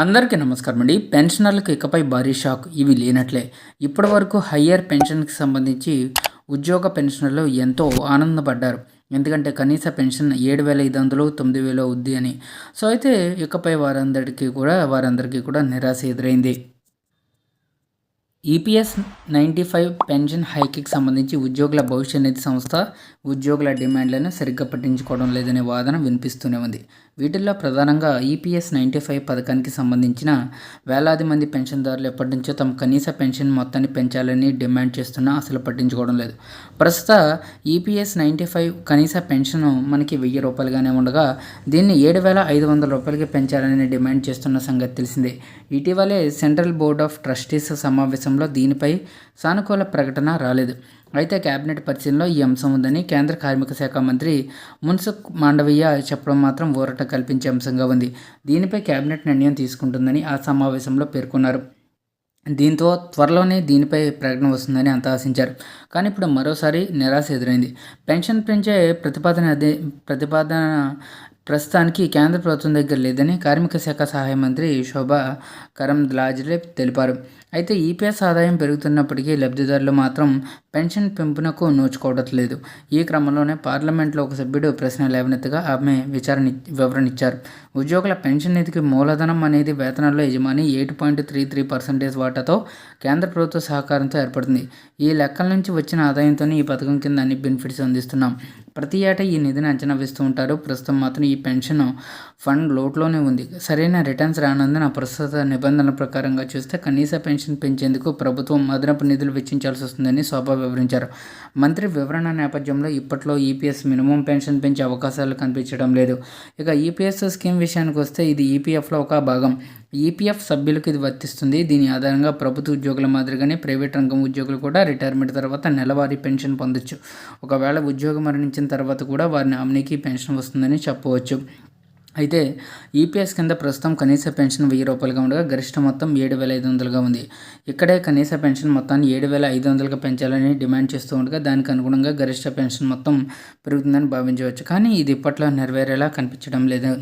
అందరికీ నమస్కారం అండి. పెన్షనర్లకు ఇకపై భారీ షాక్ ఇవి లేనట్లే. ఇప్పటి వరకు హయ్యర్ పెన్షన్కి సంబంధించి ఉద్యోగ పెన్షనర్లు ఎంతో ఆనందపడ్డారు. ఎందుకంటే కనీస పెన్షన్ ఏడు వేల ఐదు వందలు తొమ్మిది వేలు అవుద్ది అని. సో అయితే ఇకపై వారందరికీ కూడా వారందరికీ కూడా నిరాశ ఎదురైంది. ఈపీఎస్ నైంటీ ఫైవ్ పెన్షన్ హైక్కి సంబంధించి ఉద్యోగుల భవిష్య నిధి సంస్థ ఉద్యోగుల డిమాండ్లను సరిగ్గా పట్టించుకోవడం లేదనే వాదన వినిపిస్తూనే ఉంది. వీటిల్లో ప్రధానంగా ఈపీఎస్ నైంటీ ఫైవ్ పథకానికి సంబంధించిన వేలాది మంది పెన్షన్దారులు ఎప్పటి నుంచో తమ కనీస పెన్షన్ మొత్తాన్ని పెంచాలని డిమాండ్ చేస్తున్నా అసలు పట్టించుకోవడం లేదు. ప్రస్తుత ఈపీఎస్ నైంటీ ఫైవ్ కనీస పెన్షన్ మనకి వెయ్యి రూపాయలుగానే ఉండగా దీన్ని ఏడు వేల ఐదు వందల రూపాయలకి పెంచాలని డిమాండ్ చేస్తున్న సంగతి తెలిసిందే. ఇటీవలే సెంట్రల్ బోర్డ్ ఆఫ్ ట్రస్టీస్ సమావేశం సమావేశంలో దీనిపై సానుకూల ప్రకటన రాలేదు. అయితే కేబినెట్ పరిశీలనలో ఈ అంశం ఉందని కేంద్ర కార్మిక శాఖ మంత్రి మున్సుఖ్ మాండవీయ చెప్పడం మాత్రం ఊరట కల్పించే అంశంగా ఉంది. దీనిపై కేబినెట్ నిర్ణయం తీసుకుంటుందని ఆ సమావేశంలో పేర్కొన్నారు. దీంతో త్వరలోనే దీనిపై ప్రకటన వస్తుందని అంత ఆశించారు. కానీ ఇప్పుడు మరోసారి నిరాశ ఎదురైంది. పెన్షన్ పెంచే ప్రతిపాదన అదే ప్రతిపాదన ప్రస్తుతానికి కేంద్ర ప్రభుత్వం దగ్గర లేదని కార్మిక శాఖ సహాయ మంత్రి శోభా కరంద్లాజ్లే తెలిపారు. అయితే ఈపీఎస్ ఆదాయం పెరుగుతున్నప్పటికీ లబ్ధిదారులు మాత్రం పెన్షన్ పెంపునకు నోచుకోవట్లేదు. ఈ క్రమంలోనే పార్లమెంట్లో ఒక సభ్యుడు ప్రశ్న లేవనెత్తగా ఆమె విచారణ వివరణ ఇచ్చారు ఉద్యోగుల పెన్షన్ నిధికి మూలధనం అనేది వేతనాల్లో యజమాని eight point three three percentage వాటాతో కేంద్ర ప్రభుత్వ సహకారంతో ఏర్పడుతుంది ఈ లెక్కల నుంచి వచ్చిన ఆదాయంతోనే ఈ పథకం కింద అన్ని బెనిఫిట్స్ అందిస్తున్నాం. ప్రతి ఏటా ఈ నిధిని అంచనా వేస్తూ ఉంటారు. ప్రస్తుతం మాత్రం ఈ పెన్షన్ ఫండ్ లోట్లోనే ఉంది. సరైన రిటర్న్స్ రానందున ప్రస్తుత నిబంధనల ప్రకారంగా చూస్తే కనీస పెన్షన్ పెంచేందుకు ప్రభుత్వం అదనపు నిధులు వెచ్చించాల్సి వస్తుందని శోభ వివరించారు. మంత్రి వివరణ నేపథ్యంలో ఇప్పట్లో ఈపీఎస్ మినిమం పెన్షన్ పెంచే అవకాశాలు కనిపించడం లేదు. ఇక ఈపీఎస్ స్కీమ్ విషయానికి వస్తే ఇది ఈపీఎఫ్లో ఒక భాగం. ఈపీఎఫ్ సభ్యులకు ఇది వర్తిస్తుంది. దీని ఆధారంగా ప్రభుత్వ ఉద్యోగుల మాదిరిగానే ప్రైవేట్ రంగం ఉద్యోగులు కూడా రిటైర్మెంట్ తర్వాత నెలవారీ పెన్షన్ పొందొచ్చు. ఒకవేళ ఉద్యోగం మరణించిన తర్వాత కూడా వారి నామినీకి పెన్షన్ వస్తుందని చెప్పవచ్చు. అయితే ఈపీఎస్ కింద ప్రస్తుతం కనీస పెన్షన్ వెయ్యి రూపాయలుగా ఉండగా గరిష్ట మొత్తం ఏడు వేల ఐదు వందలుగా ఉంది. ఇక్కడే కనీస పెన్షన్ మొత్తాన్ని ఏడు వేల ఐదు వందలుగా పెంచాలని డిమాండ్ చేస్తూ ఉండగా దానికి అనుగుణంగా గరిష్ట పెన్షన్ మొత్తం పెరుగుతుందని భావించవచ్చు. కానీ ఇది ఇప్పట్లో నెరవేరేలా కనిపించడం లేదు.